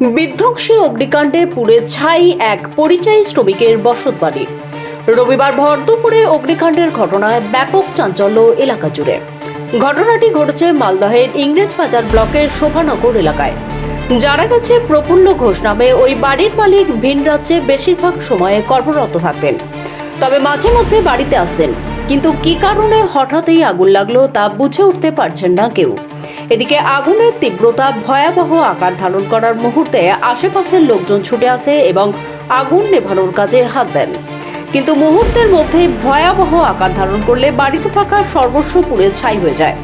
বিধ্বংসী অগ্নিকাণ্ডে পুড়ে ছাই এক পরিযায়ী শ্রমিকের বসতবাড়ি। রবিবার ভর দুপুরে অগ্নিকাণ্ডের ঘটনায় ব্যাপক চাঞ্চল্য এলাকা জুড়ে। ঘটনাটি ঘটেছে মালদহের ইংরেজ বাজার ব্লকের শোভানগর এলাকায়। জানা গেছে, প্রফুল্ল ঘোষ নামে ওই বাড়ির মালিক ভিন রাজ্যে বেশিরভাগ সময়ে কর্মরত থাকতেন। তবে মাঝে মধ্যে বাড়িতে আসতেন। কিন্তু কি কারণে হঠাৎই আগুন লাগল তা বুঝে উঠতে পারছেন না কেউ। এদিকে আগুনের তীব্রতা, ভয়াবহ আকার ধারণ করার মুহূর্তে আশেপাশের লোকজন ছুটে আসে এবং আগুন নেভানোর কাজে হাত দেন। কিন্তু মুহূর্তের মধ্যে ভয়াবহ আকার ধারণ করলে বাড়িতে থাকা সর্বস্ব পুড়ে ছাই হয়ে যায়।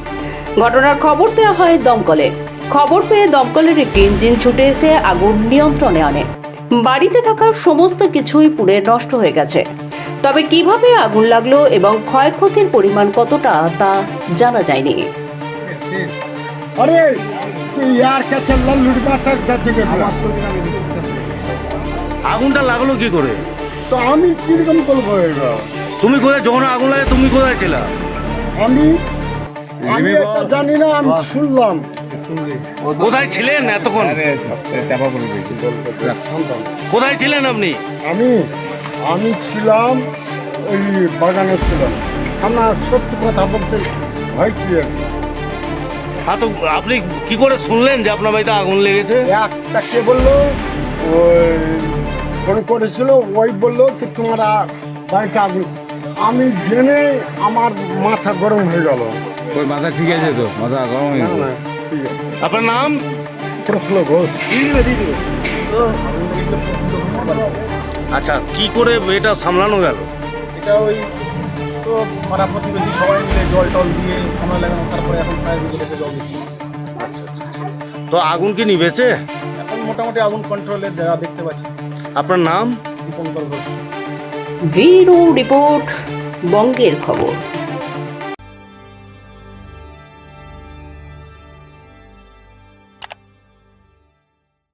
ঘটনার খবর দেওয়া হয় দমকলে। খবর পেয়ে দমকলের একটি ইঞ্জিন ছুটে এসে আগুন নিয়ন্ত্রণে আনে। বাড়িতে থাকা সমস্ত কিছুই পুড়ে নষ্ট হয়ে গেছে। তবে কীভাবে আগুন লাগল এবং ক্ষয়ক্ষতির পরিমাণ কতটা তা জানা যায়নি। अरे तू यार क्या चल रहा लुटवा तक गचे गए আগুনটা লাগলো কি করে তো আমি কিরকম করবো এটা তুমি কোথায় যখন আগুন লাগে তুমি কোথায় ছিলা আমি আমি এটা জানি না আমি শুনলাম কোথায় ছিলেন এতক্ষণ কোথায় ছিলেন আপনি আমি আমি ছিলাম ওই বাগানে ছিলাম আমার সত্যি কথা বলতে ভয় কি আছে? হ্যাঁ তো আপনি কি করে শুনলেন যে আপনার বাড়িতে আগুন লেগেছে? একটা কে বলল? ওই ফোন করেছিল ওই বলল কি তোমার বাড়িতে আগুন। আমি জেনে আমার মাথা গরম হয়ে গেল। ওই মাথা ঠিক আছে তো? মাথা গরম হয়ে ঠিক আপনার নাম? প্রফুল্ল ঘোষ। আচ্ছা কি করে এটা সামলানো গেল? এটা ওই তো পাড়া প্রতিবেশী সবাই মিলে জল টল দিয়ে সময় লাগানো তারপরে এখন ফায়ার ব্রিগেডে জল দিচ্ছে। তো আগুন কি নিভেছে? এখন মোটামুটি আগুন কন্ট্রোলে দেওয়া দেখতে পাচ্ছি আপনার নাম? দীপঙ্কর ঘোষ। ব্যুরো রিপোর্ট বঙ্গের খবর।